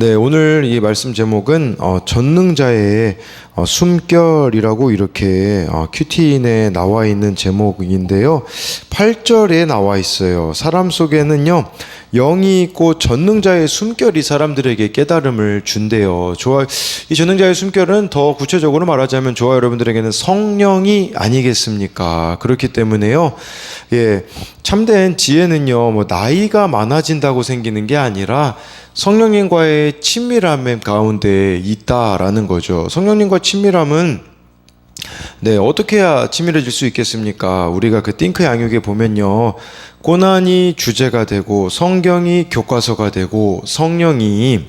네, 오늘 이 말씀 제목은 어, 전능자의 어, 숨결이라고 이렇게 어, 큐티인에 나와 있는 제목인데요. 8절에 나와 있어요. 사람 속에는요. 영이 있고 전능자의 숨결이 사람들에게 깨달음을 준대요. 좋아, 이 전능자의 숨결은 더 구체적으로 말하자면 좋아 여러분들에게는 성령이 아니겠습니까? 그렇기 때문에요. 예, 참된 지혜는요, 뭐 나이가 많아진다고 생기는 게 아니라 성령님과의 친밀함 가운데 있다라는 거죠. 성령님과 친밀함은 네, 어떻게 해야 친밀해질 수 있겠습니까? 우리가 그 띵크 양육에 보면요. 고난이 주제가 되고 성경이 교과서가 되고 성령이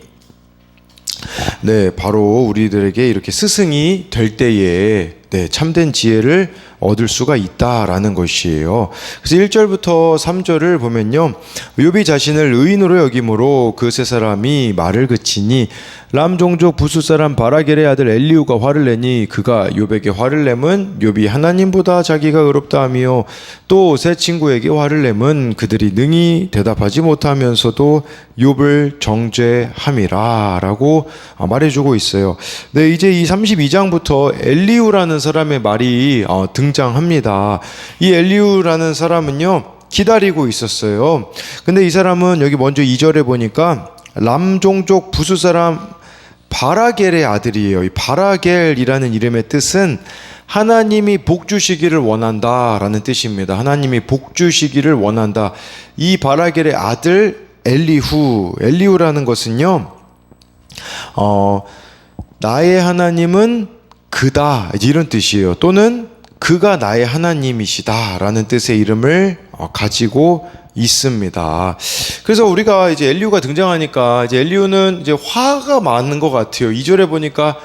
네, 바로 우리들에게 이렇게 스승이 될 때에 네, 참된 지혜를 얻을 수가 있다라는 것이에요. 그래서 1절부터 3절을 보면요. 욥이 자신을 의인으로 여김으로 그 세 사람이 말을 그치니 람 종족 부수 사람 바라겔의 아들 엘리우가 화를 내니 그가 욥에게 화를 내면 욥이 하나님보다 자기가 의롭다 하며 또 세 친구에게 화를 내면 그들이 능히 대답하지 못하면서도 욥을 정죄함이라라고 말해주고 있어요. 네, 이제 이 32장부터 엘리우라는 사람의 말이 어, 등장합니다. 이 엘리우라는 사람은요. 기다리고 있었어요. 근데 이 사람은 여기 먼저 2절에 보니까 람종족 부수 사람 바라겔의 아들이에요. 이 바라겔이라는 이름의 뜻은 하나님이 복 주시기를 원한다라는 뜻입니다. 하나님이 복 주시기를 원한다. 이 바라겔의 아들 엘리후, 엘리후라는 것은요. 어, 나의 하나님은 그다 이런 뜻이에요. 또는 그가 나의 하나님이시다라는 뜻의 이름을 어, 가지고 있습니다. 그래서 우리가 이제 엘리우가 등장하니까 이제 엘리우는 이제 화가 많은 것 같아요. 2절에 보니까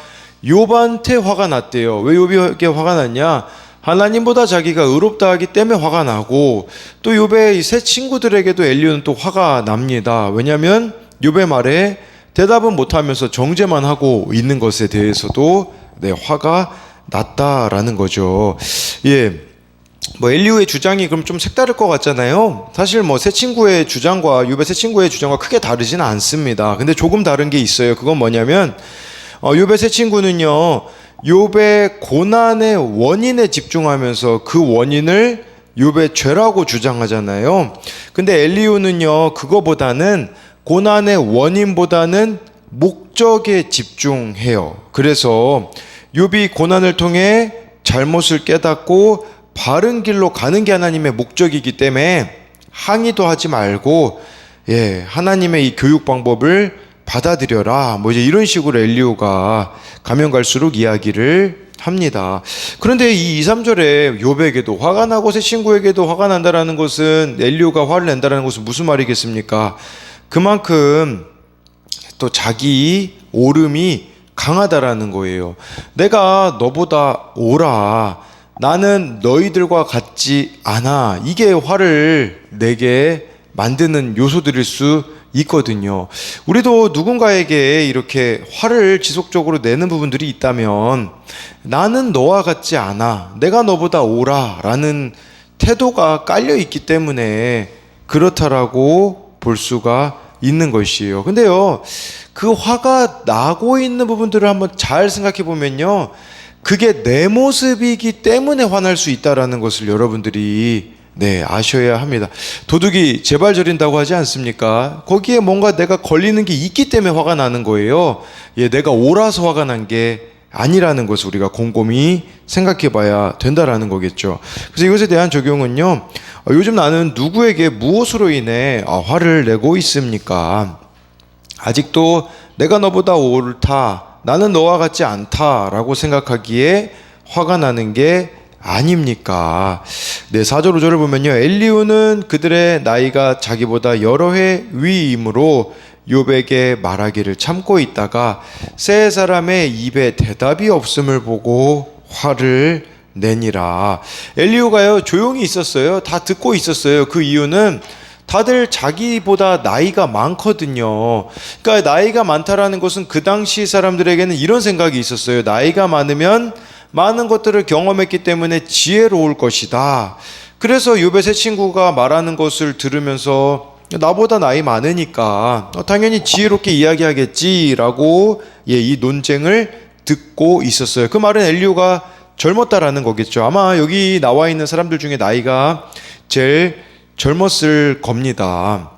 욥한테 화가 났대요. 왜 욥에게 화가 났냐? 하나님보다 자기가 의롭다 하기 때문에 화가 나고 또 욥의 세 친구들에게도 엘리우는 또 화가 납니다. 왜냐하면 욥의 말에 대답은 못하면서 정죄만 하고 있는 것에 대해서도 네, 화가 났다라는 거죠. 예. 뭐 엘리우의 주장이 그럼 좀 색다를 것 같잖아요. 사실 뭐 새 친구의 주장과 유배 새 친구의 주장과 크게 다르지는 않습니다. 근데 조금 다른 게 있어요. 그건 뭐냐면 어, 유배 새 친구는요. 욥의 고난의 원인에 집중하면서 그 원인을 욥의 죄라고 주장하잖아요. 근데 엘리우는요. 그거보다는 고난의 원인보다는 목적에 집중해요. 그래서 욥이 고난을 통해 잘못을 깨닫고 바른 길로 가는 게 하나님의 목적이기 때문에 항의도 하지 말고 예, 하나님의 이 교육 방법을 받아들여라. 뭐 이제 이런 식으로 엘리오가 가면 갈수록 이야기를 합니다. 그런데 이 2, 3절에 욥에게도 화가 나고 새 친구에게도 화가 난다라는 것은 엘리오가 화를 낸다라는 것은 무슨 말이겠습니까? 그만큼 또 자기 오름이 강하다라는 거예요. 내가 너보다 오라. 나는 너희들과 같지 않아. 이게 화를 내게 만드는 요소들일 수 있거든요. 우리도 누군가에게 이렇게 화를 지속적으로 내는 부분들이 있다면 나는 너와 같지 않아. 내가 너보다 오라. 라는 태도가 깔려 있기 때문에 그렇다라고 볼 수가 있는 것이에요. 근데요, 그 화가 나고 있는 부분들을 한번 잘 생각해 보면요. 그게 내 모습이기 때문에 화날 수 있다라는 것을 여러분들이 네, 아셔야 합니다. 도둑이 제발 저린다고 하지 않습니까? 거기에 뭔가 내가 걸리는 게 있기 때문에 화가 나는 거예요. 예, 내가 옳아서 화가 난 게 아니라는 것을 우리가 곰곰이 생각해 봐야 된다라는 거겠죠. 그래서 이것에 대한 적용은요, 어, 요즘 나는 누구에게 무엇으로 인해 아, 화를 내고 있습니까? 아직도 내가 너보다 옳다. 나는 너와 같지 않다라고 생각하기에 화가 나는 게 아닙니까? 네, 4절 5절을 보면요. 엘리우는 그들의 나이가 자기보다 여러 해 위이므로 욥에게 말하기를 참고 있다가 세 사람의 입에 대답이 없음을 보고 화를 내니라. 엘리우가요 조용히 있었어요. 다 듣고 있었어요. 그 이유는 다들 자기보다 나이가 많거든요. 그러니까 나이가 많다라는 것은 그 당시 사람들에게는 이런 생각이 있었어요. 나이가 많으면 많은 것들을 경험했기 때문에 지혜로울 것이다. 그래서 요배 새 친구가 말하는 것을 들으면서 나보다 나이 많으니까 어, 당연히 지혜롭게 이야기하겠지라고 예, 이 논쟁을 듣고 있었어요. 그 말은 엘리오가 젊었다라는 거겠죠. 아마 여기 나와 있는 사람들 중에 나이가 제일 젊었을 겁니다.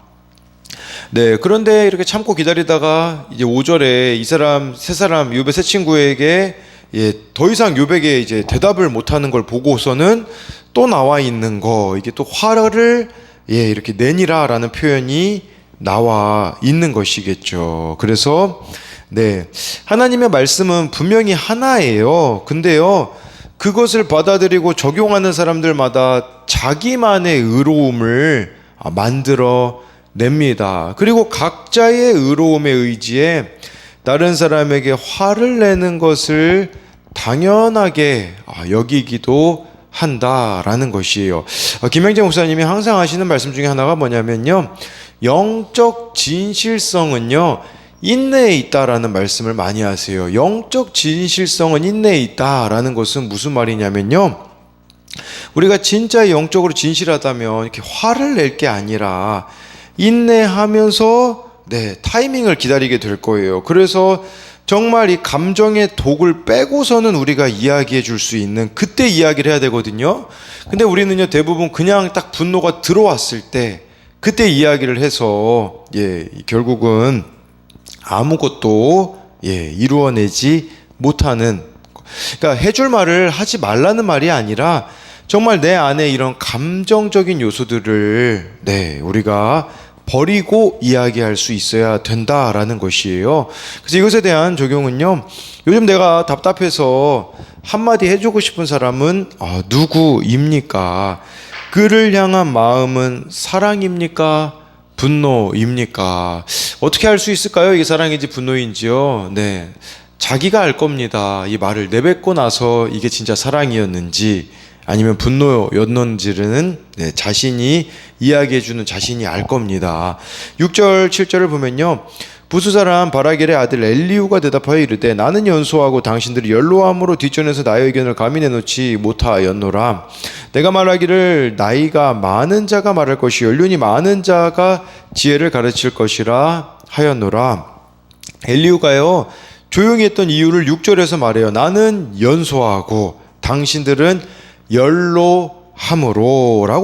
네, 그런데 이렇게 참고 기다리다가 이제 5절에 이 사람 세 사람 요배 세 친구에게 예, 더 이상 요백에 이제 대답을 못 하는 걸 보고서는 또 나와 있는 거 이게 또 화를 예, 이렇게 내니라라는 표현이 나와 있는 것이겠죠. 그래서 네. 하나님의 말씀은 분명히 하나예요. 근데요. 그것을 받아들이고 적용하는 사람들마다 자기만의 의로움을 아, 만들어 냅니다. 그리고 각자의 의로움에 의지해 다른 사람에게 화를 내는 것을 당연하게 아, 여기기도 한다라는 것이에요. 아, 김영재 목사님이 항상 하시는 말씀 중에 하나가 뭐냐면요. 영적 진실성은요. 인내에 있다라는 말씀을 많이 하세요. 영적 진실성은 인내에 있다라는 것은 무슨 말이냐면요. 우리가 진짜 영적으로 진실하다면 이렇게 화를 낼 게 아니라 인내하면서 네, 타이밍을 기다리게 될 거예요. 그래서 정말 이 감정의 독을 빼고서는 우리가 이야기해 줄 수 있는 그때 이야기를 해야 되거든요. 근데 우리는요, 대부분 그냥 딱 분노가 들어왔을 때 그때 이야기를 해서 예, 결국은 아무것도 예, 이루어내지 못하는 그러니까 해줄 말을 하지 말라는 말이 아니라 정말 내 안에 이런 감정적인 요소들을 네, 우리가 버리고 이야기할 수 있어야 된다라는 것이에요. 그래서 이것에 대한 적용은요. 요즘 내가 답답해서 한마디 해주고 싶은 사람은 아, 누구입니까? 그를 향한 마음은 사랑입니까? 분노입니까? 어떻게 할 수 있을까요? 이게 사랑인지 분노인지요? 네. 자기가 알 겁니다. 이 말을 내뱉고 나서 이게 진짜 사랑이었는지 아니면 분노였는지는 네, 자신이 이야기해주는 자신이 알 겁니다. 6절, 7절을 보면요. 부수 사람 바라겔의 아들 엘리우가 대답하여 이르되 나는 연소하고 당신들이 연로함으로 뒷전에서 나의 의견을 감히 내놓지 못하였노라 내가 말하기를 나이가 많은 자가 말할 것이 연륜이 많은 자가 지혜를 가르칠 것이라 하였노라 엘리우가요 조용히 했던 이유를 6절에서 말해요 나는 연소하고 당신들은 연로함으로라고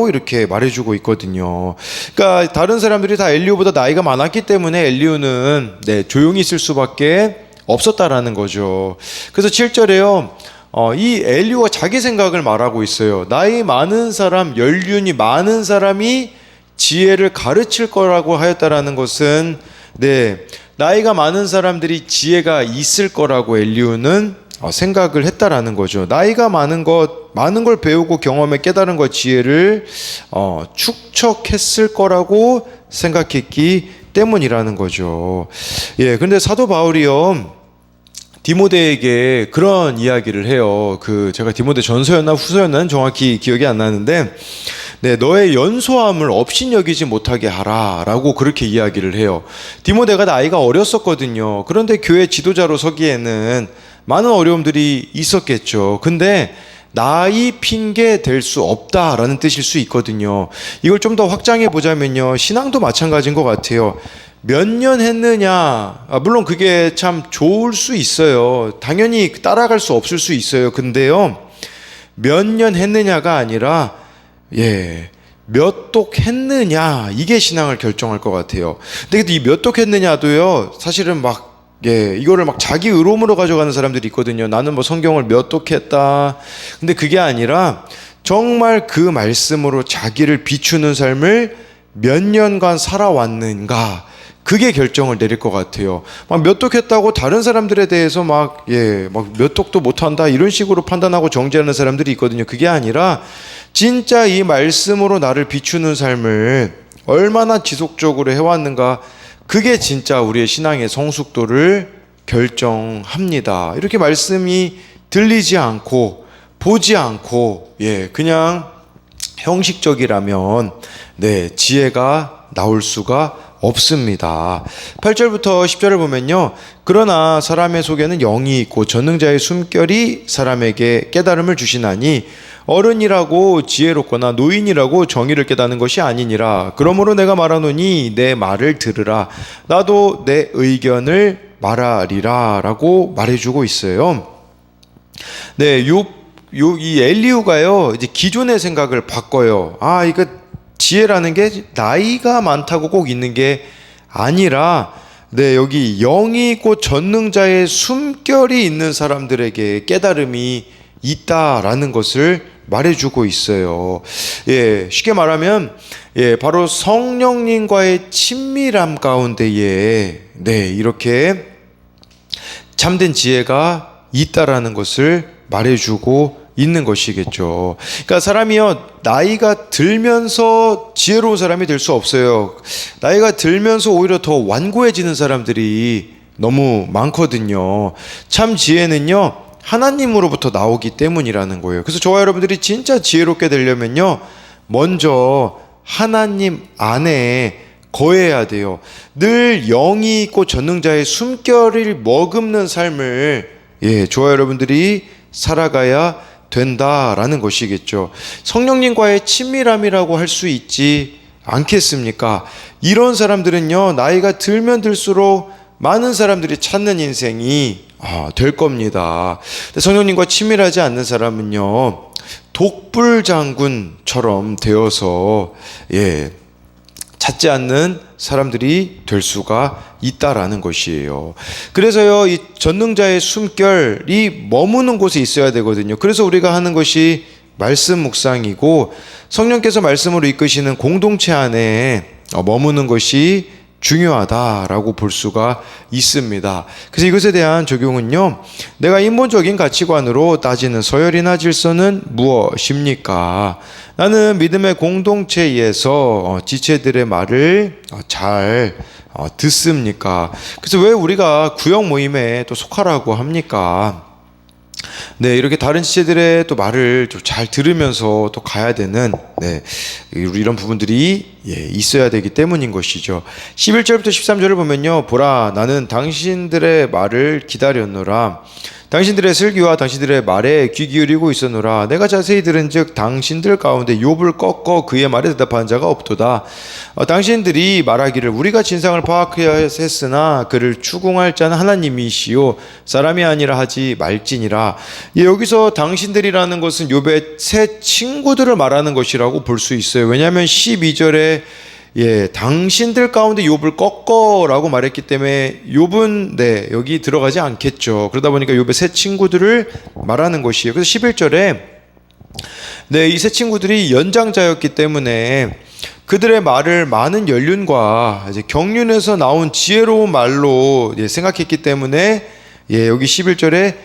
이렇게 말해주고 있거든요. 그러니까 다른 사람들이 다 엘리오보다 나이가 많았기 때문에 엘리오는 네, 조용히 있을 수밖에 없었다라는 거죠. 그래서 7절에요. 어, 이 엘리오가 자기 생각을 말하고 있어요. 나이 많은 사람, 연륜이 많은 사람이 지혜를 가르칠 거라고 하였다라는 것은 네 나이가 많은 사람들이 지혜가 있을 거라고 엘리오는 어, 생각을 했다라는 거죠. 나이가 많은 것, 많은 걸 배우고 경험에 깨달은 것 지혜를 어, 축적했을 거라고 생각했기 때문이라는 거죠. 예, 근데 사도 바울이요. 디모데에게 그런 이야기를 해요. 그 제가 디모데 전서였나 후서였나는 정확히 기억이 안 나는데 네, 너의 연소함을 없인 여기지 못하게 하라라고 그렇게 이야기를 해요. 디모데가 나이가 어렸었거든요. 그런데 교회 지도자로 서기에는 많은 어려움들이 있었겠죠. 근데 나이 핑계 될 수 없다라는 뜻일 수 있거든요. 이걸 좀 더 확장해 보자면요. 신앙도 마찬가지인 것 같아요. 몇 년 했느냐. 아, 물론 그게 참 좋을 수 있어요. 당연히 따라갈 수 없을 수 있어요. 근데요. 몇 년 했느냐가 아니라, 예. 몇 독 했느냐. 이게 신앙을 결정할 것 같아요. 근데 이 몇 독 했느냐도요. 사실은 막 예, 이거를 막 자기 의로움으로 가져가는 사람들이 있거든요. 나는 뭐 성경을 몇 독했다. 근데 그게 아니라 정말 그 말씀으로 자기를 비추는 삶을 몇 년간 살아왔는가. 그게 결정을 내릴 것 같아요. 막 몇 독했다고 다른 사람들에 대해서 막, 예, 막 몇 독도 못한다. 이런 식으로 판단하고 정죄하는 사람들이 있거든요. 그게 아니라 진짜 이 말씀으로 나를 비추는 삶을 얼마나 지속적으로 해왔는가. 그게 진짜 우리의 신앙의 성숙도를 결정합니다. 이렇게 말씀이 들리지 않고 보지 않고 예, 그냥 형식적이라면 네, 지혜가 나올 수가 없습니다. 8절부터 10절을 보면요. 그러나 사람의 속에는 영이 있고 전능자의 숨결이 사람에게 깨달음을 주시나니 어른이라고 지혜롭거나 노인이라고 정의를 깨닫는 것이 아니니라. 그러므로 내가 말하노니 내 말을 들으라. 나도 내 의견을 말하리라라고 말해주고 있어요. 네, 요, 요, 이 엘리우가요, 이제 기존의 생각을 바꿔요. 아, 이거 지혜라는 게 나이가 많다고 꼭 있는 게 아니라, 네, 여기 영이 있고 전능자의 숨결이 있는 사람들에게 깨달음이 있다라는 것을 말해주고 있어요. 예, 쉽게 말하면, 예, 바로 성령님과의 친밀함 가운데에, 네, 이렇게 참된 지혜가 있다라는 것을 말해주고 있는 것이겠죠. 그러니까 사람이요 나이가 들면서 지혜로운 사람이 될 수 없어요. 나이가 들면서 오히려 더 완고해지는 사람들이 너무 많거든요. 참 지혜는요 하나님으로부터 나오기 때문이라는 거예요. 그래서 저와 여러분들이 진짜 지혜롭게 되려면요 먼저 하나님 안에 거해야 돼요. 늘 영이 있고 전능자의 숨결을 머금는 삶을 예, 저와 여러분들이 살아가야 된다라는 것이겠죠. 성령님과의 친밀함이라고 할 수 있지 않겠습니까? 이런 사람들은요, 나이가 들면 들수록 많은 사람들이 찾는 인생이 아, 될 겁니다. 성령님과 친밀하지 않는 사람은요, 독불 장군처럼 되어서, 예, 찾지 않는 사람들이 될 수가 있다라는 것이에요. 그래서요, 이 전능자의 숨결이 머무는 곳에 있어야 되거든요. 그래서 우리가 하는 것이 말씀 묵상이고 성령께서 말씀으로 이끄시는 공동체 안에 어, 머무는 것이 중요하다라고 볼 수가 있습니다. 그래서 이것에 대한 적용은요, 내가 인본적인 가치관으로 따지는 서열이나 질서는 무엇입니까? 나는 믿음의 공동체에서 어, 지체들의 말을 어, 잘 어, 듣습니까? 그래서 왜 우리가 구역 모임에 또 속하라고 합니까? 네, 이렇게 다른 지체들의 또 말을 좀 잘 들으면서 또 가야 되는, 네, 이런 부분들이 예, 있어야 되기 때문인 것이죠. 11절부터 13절을 보면요. 보라, 나는 당신들의 말을 기다렸노라. 당신들의 슬기와 당신들의 말에 귀 기울이고 있었노라. 내가 자세히 들은즉 당신들 가운데 욥을 꺾어 그의 말에 대답한 자가 없도다. 어, 당신들이 말하기를 우리가 진상을 파악해야 했으나 그를 추궁할 자는 하나님이시요 사람이 아니라 하지 말지니라. 예, 여기서 당신들이라는 것은 욥의 새 친구들을 말하는 것이라고 볼 수 있어요. 왜냐하면 12절에 예, 당신들 가운데 욥을 꺾어라고 말했기 때문에 욥은 네, 여기 들어가지 않겠죠. 그러다 보니까 욥의 새 친구들을 말하는 것이에요. 그래서 11절에 네, 이 새 친구들이 연장자였기 때문에 그들의 말을 많은 연륜과 이제 경륜에서 나온 지혜로운 말로 예, 생각했기 때문에 예, 여기 11절에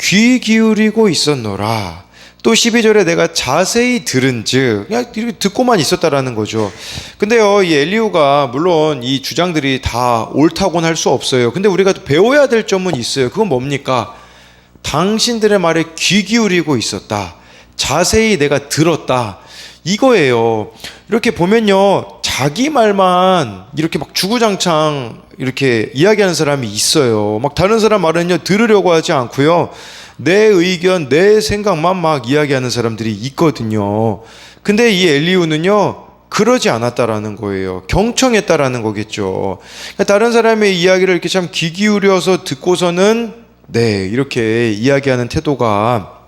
귀 기울이고 있었노라. 또 12절에 내가 자세히 들은 즉 그냥 이렇게 듣고만 있었다라는 거죠. 근데요, 이 엘리우가 물론 이 주장들이 다 옳다고는 할 수 없어요. 근데 우리가 배워야 될 점은 있어요. 그건 뭡니까? 당신들의 말에 귀 기울이고 있었다. 자세히 내가 들었다. 이거예요. 이렇게 보면요. 자기 말만 이렇게 막 주구장창 이렇게 이야기하는 사람이 있어요. 막 다른 사람 말은요. 들으려고 하지 않고요. 내 의견, 내 생각만 막 이야기하는 사람들이 있거든요. 근데 이 엘리우는요. 그러지 않았다라는 거예요. 경청했다라는 거겠죠. 그러니까 다른 사람의 이야기를 이렇게 참 귀 기울여서 듣고서는 네, 이렇게 이야기하는 태도가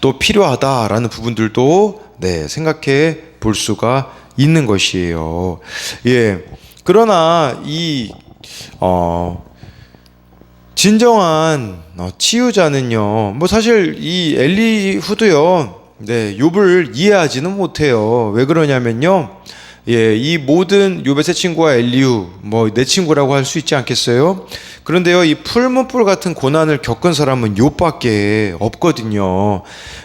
또 필요하다라는 부분들도 네, 생각해 볼 수가 있는 것이에요. 예. 그러나 이 어, 진정한 어, 치유자는요. 뭐 사실 이 엘리후도요. 네, 욥을 이해하지는 못해요. 왜 그러냐면요. 예, 이 모든 욥의 새 친구와 엘리후 뭐 내 친구라고 할 수 있지 않겠어요? 그런데요, 이 풀문불 같은 고난을 겪은 사람은 욥밖에 없거든요.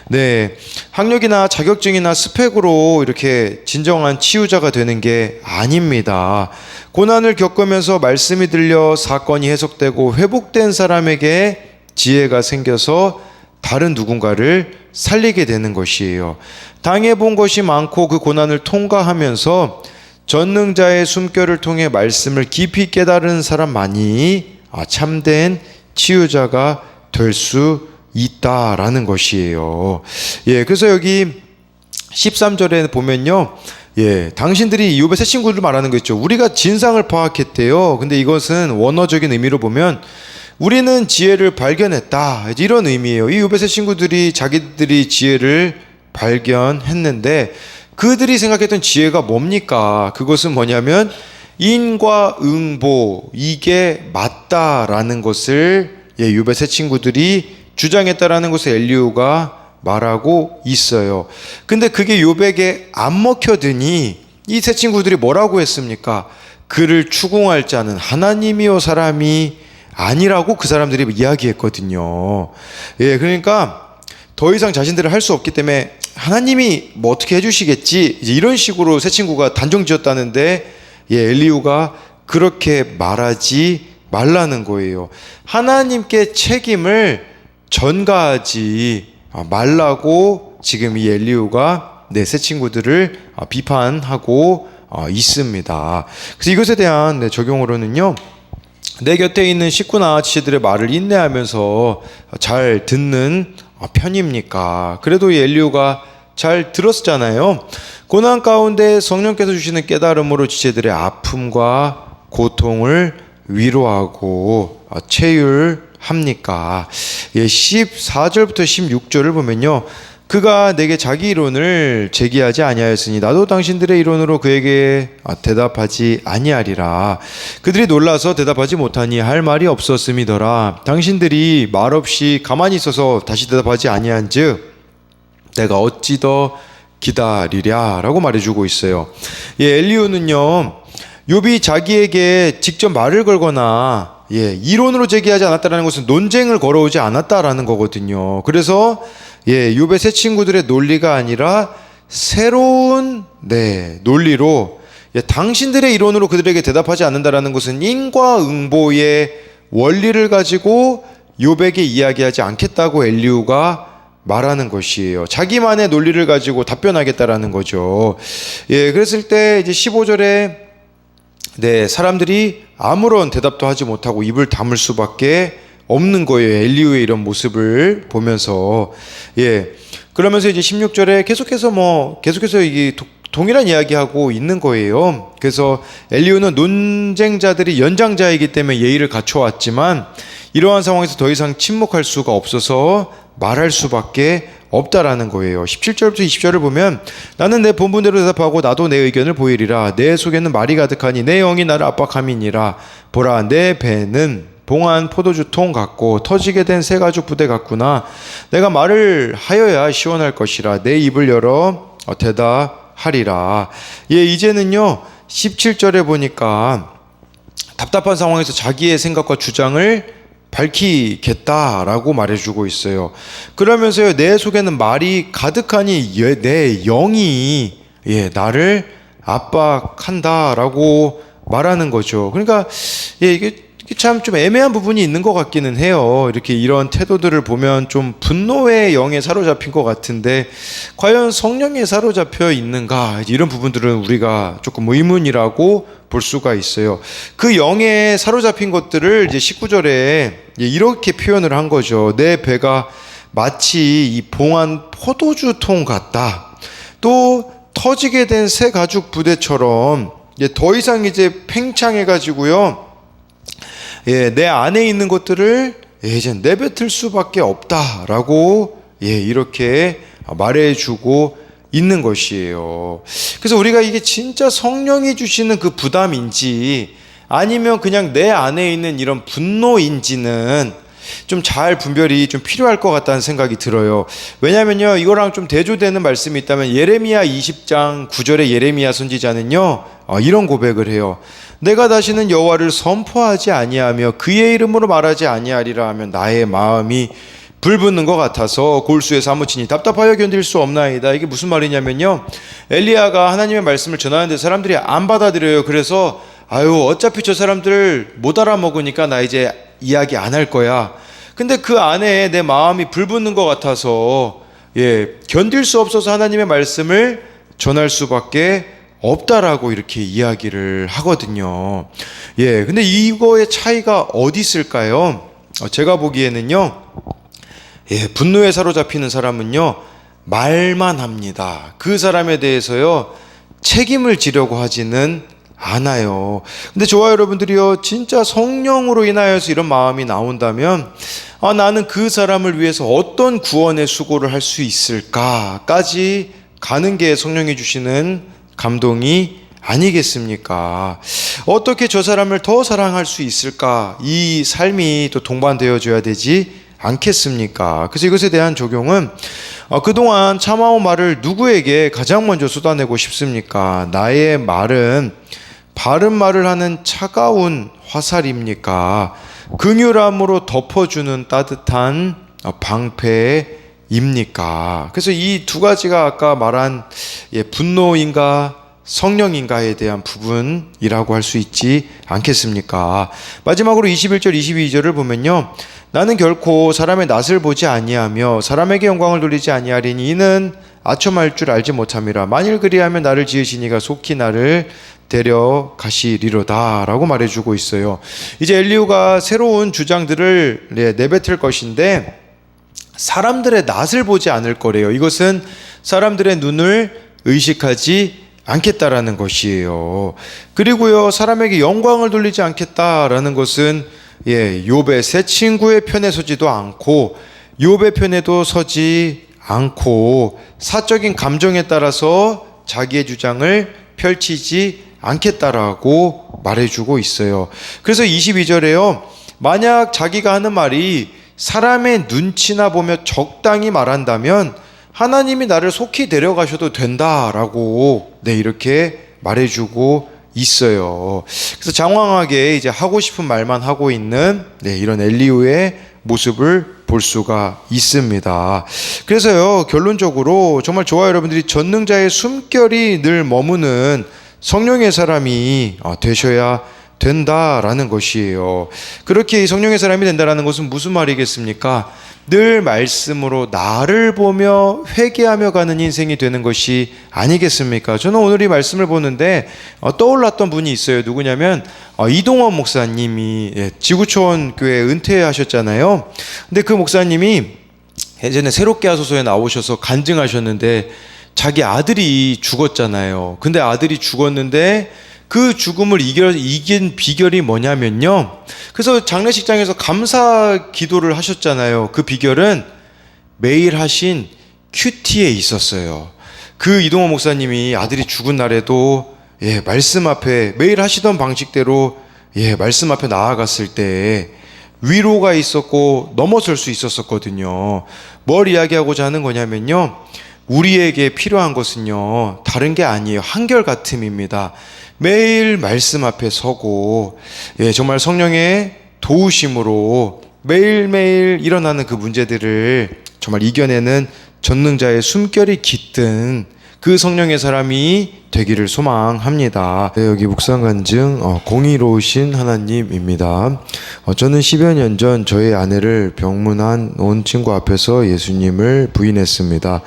네, 학력이나 자격증이나 스펙으로 이렇게 진정한 치유자가 되는 게 아닙니다. 고난을 겪으면서 말씀이 들려 사건이 해석되고 회복된 사람에게 지혜가 생겨서 다른 누군가를 살리게 되는 것이에요. 당해본 것이 많고 그 고난을 통과하면서 전능자의 숨결을 통해 말씀을 깊이 깨달은 사람만이 아, 참된 치유자가 될 수 있다라는 것이에요. 예, 그래서 여기 13절에 보면요. 예, 당신들이 이욥의 새 친구를 말하는 거 있죠. 우리가 진상을 파악했대요. 근데 이것은 원어적인 의미로 보면 우리는 지혜를 발견했다. 이런 의미예요. 이새 친구들이 자기들이 지혜를 발견했는데 그들이 생각했던 지혜가 뭡니까? 그것은 뭐냐면 인과 응보 이게 맞다라는 것을 예, 새 친구들이 주장했다라는 것을 엘리우가 말하고 있어요. 근데 그게 욥에게 안 먹혀드니 이새 친구들이 뭐라고 했습니까? 그를 추궁할 자는 하나님이요 사람이 아니라고 그 사람들이 이야기했거든요. 예, 그러니까 더 이상 자신들을 할 수 없기 때문에 하나님이 뭐 어떻게 해주시겠지 이제 이런 식으로 새 친구가 단정지었다는데 예, 엘리우가 그렇게 말하지 말라는 거예요. 하나님께 책임을 전가하지 말라고 지금 이 엘리우가 네, 새 친구들을 아, 비판하고 어, 있습니다. 그래서 이것에 대한 네, 적용으로는요. 내 곁에 있는 식구나 지체들의 말을 인내하면서 잘 듣는 편입니까? 그래도 이 엘리오가 잘 들었잖아요. 고난 가운데 성령께서 주시는 깨달음으로 지체들의 아픔과 고통을 위로하고 체휼합니까? 예, 14절부터 16절을 보면요. 그가 내게 자기 이론을 제기하지 아니하였으니 나도 당신들의 이론으로 그에게 대답하지 아니하리라. 그들이 놀라서 대답하지 못하니 할 말이 없었음이더라. 당신들이 말없이 가만히 있어서 다시 대답하지 아니한즉 내가 어찌 더 기다리랴라고 말해주고 있어요. 예, 엘리오는요. 욥이 자기에게 직접 말을 걸거나 예, 이론으로 제기하지 않았다라는 것은 논쟁을 걸어오지 않았다라는 거거든요. 그래서 예, 욥의 새 친구들의 논리가 아니라 새로운 네, 논리로 예, 당신들의 이론으로 그들에게 대답하지 않는다라는 것은 인과응보의 원리를 가지고 욥에게 이야기하지 않겠다고 엘리우가 말하는 것이에요. 자기만의 논리를 가지고 답변하겠다라는 거죠. 예, 그랬을 때 이제 15절에 네, 사람들이 아무런 대답도 하지 못하고 입을 다물 수밖에 없는 거예요. 엘리우의 이런 모습을 보면서. 예. 그러면서 이제 16절에 계속해서 뭐, 계속해서 이게 동일한 이야기하고 있는 거예요. 그래서 엘리우는 논쟁자들이 연장자이기 때문에 예의를 갖춰왔지만 이러한 상황에서 더 이상 침묵할 수가 없어서 말할 수밖에 없다라는 거예요. 17절부터 20절을 보면 나는 내 본분대로 대답하고 나도 내 의견을 보이리라. 내 속에는 말이 가득하니 내 영이 나를 압박함이니라. 보라 내 배는 봉한 포도주통 같고 터지게 된 새 가죽 부대 같구나. 내가 말을 하여야 시원할 것이라. 내 입을 열어 대답하리라. 예, 이제는요. 17절에 보니까 답답한 상황에서 자기의 생각과 주장을 밝히겠다라고 말해주고 있어요. 그러면서요, 내 속에는 말이 가득하니 예, 내 영이 예, 나를 압박한다라고 말하는 거죠. 그러니까 예, 이게 참 좀 애매한 부분이 있는 것 같기는 해요. 이렇게 이런 태도들을 보면 좀 분노의 영에 사로잡힌 것 같은데 과연 성령에 사로잡혀 있는가 이런 부분들은 우리가 조금 의문이라고 볼 수가 있어요. 그 영에 사로잡힌 것들을 이제 19절에 이렇게 표현을 한 거죠. 내 배가 마치 이 봉한 포도주 통 같다. 또 터지게 된 새 가죽 부대처럼 더 이상 이제 팽창해 가지고요. 예, 내 안에 있는 것들을 예, 이제 내뱉을 수밖에 없다라고 예, 이렇게 말해주고 있는 것이에요. 그래서 우리가 이게 진짜 성령이 주시는 그 부담인지 아니면 그냥 내 안에 있는 이런 분노인지는 좀 잘 분별이 좀 필요할 것 같다는 생각이 들어요. 왜냐면요, 이거랑 좀 대조되는 말씀이 있다면 예레미야 20장 9절의 예레미야 선지자는요, 어, 이런 고백을 해요. 내가 다시는 여호와를 선포하지 아니하며 그의 이름으로 말하지 아니하리라 하면 나의 마음이 불붙는 것 같아서 골수에 사무치니 답답하여 견딜 수 없나이다. 이게 무슨 말이냐면요. 엘리야가 하나님의 말씀을 전하는데 사람들이 안 받아들여요. 그래서 아유 어차피 저 사람들 못 알아먹으니까 나 이제 이야기 안 할 거야. 근데 그 안에 내 마음이 불붙는 것 같아서 예 견딜 수 없어서 하나님의 말씀을 전할 수밖에 없다라고 이렇게 이야기를 하거든요. 예, 근데 이거의 차이가 어디 있을까요? 어, 제가 보기에는요. 예, 분노에 사로잡히는 사람은요, 말만 합니다. 그 사람에 대해서요, 책임을 지려고 하지는 않아요. 근데 저와 여러분들이요, 진짜 성령으로 인하여서 이런 마음이 나온다면, 아, 나는 그 사람을 위해서 어떤 구원의 수고를 할 수 있을까까지 가는 게 성령이 주시는 감동이 아니겠습니까? 어떻게 저 사람을 더 사랑할 수 있을까? 이 삶이 또 동반되어줘야 되지 않겠습니까? 그래서 이것에 대한 적용은 어, 그동안 참아온 말을 누구에게 가장 먼저 쏟아내고 싶습니까? 나의 말은 바른 말을 하는 차가운 화살입니까? 긍휼함으로 덮어주는 따뜻한 어, 방패입니까? 그래서 이 두 가지가 아까 말한 예, 분노인가 성령인가에 대한 부분이라고 할 수 있지 않겠습니까? 마지막으로 21절 22절을 보면요. 나는 결코 사람의 낯을 보지 아니하며 사람에게 영광을 돌리지 아니하리니 이는 아첨할 줄 알지 못함이라 만일 그리하면 나를 지으시니가 속히 나를 데려가시리로다라고 말해주고 있어요. 이제 엘리우가 새로운 주장들을 네, 내뱉을 것인데 사람들의 낯을 보지 않을 거래요. 이것은 사람들의 눈을 의식하지 않겠다라는 것이에요. 그리고요, 사람에게 영광을 돌리지 않겠다라는 것은 예, 욥의 새 친구의 편에 서지도 않고 욥의 편에도 서지 않고 사적인 감정에 따라서 자기의 주장을 펼치지 않겠다라고 말해주고 있어요. 그래서 22절에요. 만약 자기가 하는 말이 사람의 눈치나 보며 적당히 말한다면 하나님이 나를 속히 데려가셔도 된다라고 네 이렇게 말해주고 있어요. 그래서 장황하게 이제 하고 싶은 말만 하고 있는 네 이런 엘리우의 모습을 볼 수가 있습니다. 그래서요 결론적으로 정말 좋아 여러분들이 전능자의 숨결이 늘 머무는 성령의 사람이 어, 되셔야 된다라는 것이에요. 그렇게 이 성령의 사람이 된다라는 것은 무슨 말이겠습니까? 늘 말씀으로 나를 보며 회개하며 가는 인생이 되는 것이 아니겠습니까? 저는 오늘 이 말씀을 보는데 어, 떠올랐던 분이 있어요. 누구냐면 어, 이동원 목사님이 예, 지구촌 교회 은퇴하셨잖아요. 근데 그 목사님이 예전에 새롭게 하소서에 나오셔서 간증하셨는데 자기 아들이 죽었잖아요. 근데 아들이 죽었는데 그 죽음을 이겨, 이긴 비결이 뭐냐면요. 그래서 장례식장에서 감사 기도를 하셨잖아요. 그 비결은 매일 하신 큐티에 있었어요. 그 이동호 목사님이 아들이 죽은 날에도 예, 말씀 앞에 매일 하시던 방식대로 예, 말씀 앞에 나아갔을 때 위로가 있었고 넘어설 수 있었었거든요. 뭘 이야기하고자 하는 거냐면요. 우리에게 필요한 것은요, 다른 게 아니에요. 한결같음입니다. 매일 말씀 앞에 서고, 예, 정말 성령의 도우심으로 매일매일 일어나는 그 문제들을 정말 이겨내는 전능자의 숨결이 깃든 그 성령의 사람이 되기를 소망합니다. 네, 여기 묵상 간증 어, 공의로우신 하나님입니다. 어, 저는 10여 년 전 저희 아내를 병문안 온 친구 앞에서 예수님을 부인했습니다.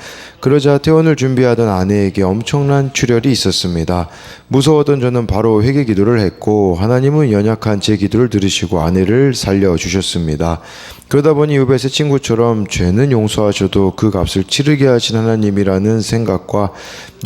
그러자 퇴원을 준비하던 아내에게 엄청난 출혈이 있었습니다. 무서웠던 저는 바로 회개 기도를 했고 하나님은 연약한 제 기도를 들으시고 아내를 살려 주셨습니다. 그러다 보니 유베스 친구처럼 죄는 용서하셔도 그 값을 치르게 하신 하나님이라는 생각과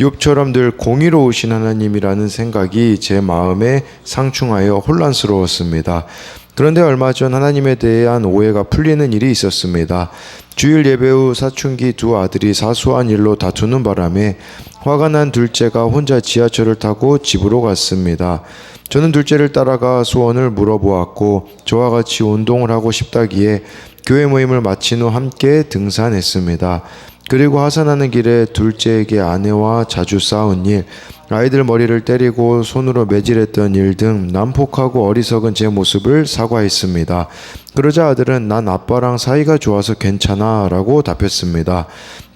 욥처럼 늘 공의로우신 하나님이라는 생각이 제 마음에 상충하여 혼란스러웠습니다. 그런데 얼마 전 하나님에 대한 오해가 풀리는 일이 있었습니다. 주일 예배 후 사춘기 두 아들이 사소한 일로 다투는 바람에 화가 난 둘째가 혼자 지하철을 타고 집으로 갔습니다. 저는 둘째를 따라가 소원을 물어보았고 저와 같이 운동을 하고 싶다기에 교회 모임을 마친 후 함께 등산했습니다. 그리고 하산하는 길에 둘째에게 아내와 자주 싸운 일, 아이들 머리를 때리고 손으로 매질했던 일 등 난폭하고 어리석은 제 모습을 사과했습니다. 그러자 아들은 난 아빠랑 사이가 좋아서 괜찮아 라고 답했습니다.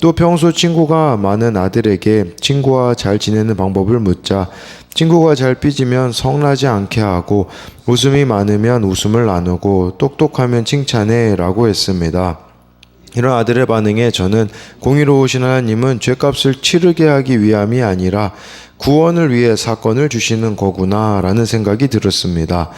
또 평소 친구가 많은 아들에게 친구와 잘 지내는 방법을 묻자 친구가 잘 삐지면 성나지 않게 하고 웃음이 많으면 웃음을 나누고 똑똑하면 칭찬해 라고 했습니다. 이런 아들의 반응에 저는 공의로우신 하나님은 죄값을 치르게 하기 위함이 아니라 구원을 위해 사건을 주시는 거구나라는 생각이 들었습니다.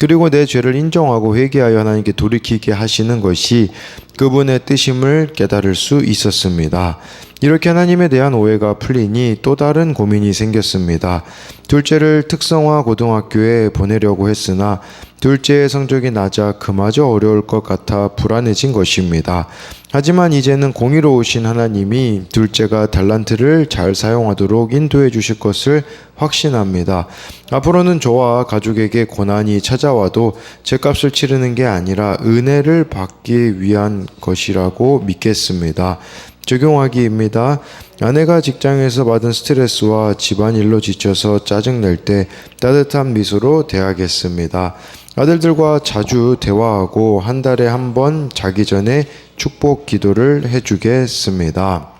그리고 내 죄를 인정하고 회개하여 하나님께 돌이키게 하시는 것이 그분의 뜻임을 깨달을 수 있었습니다. 이렇게 하나님에 대한 오해가 풀리니 또 다른 고민이 생겼습니다. 둘째를 특성화 고등학교에 보내려고 했으나 둘째의 성적이 낮아 그마저 어려울 것 같아 불안해진 것입니다. 하지만 이제는 공의로우신 하나님이 둘째가 달란트를 잘 사용하도록 인도해 주실 것을 확신합니다. 앞으로는 저와 가족에게 고난이 찾아와도 제 값을 치르는 게 아니라 은혜를 받기 위한 것이라고 믿겠습니다. 적용하기입니다. 아내가 직장에서 받은 스트레스와 집안일로 지쳐서 짜증낼 때 따뜻한 미소로 대하겠습니다. 아들들과 자주 대화하고 한 달에 한 번 자기 전에 축복 기도를 해주겠습니다.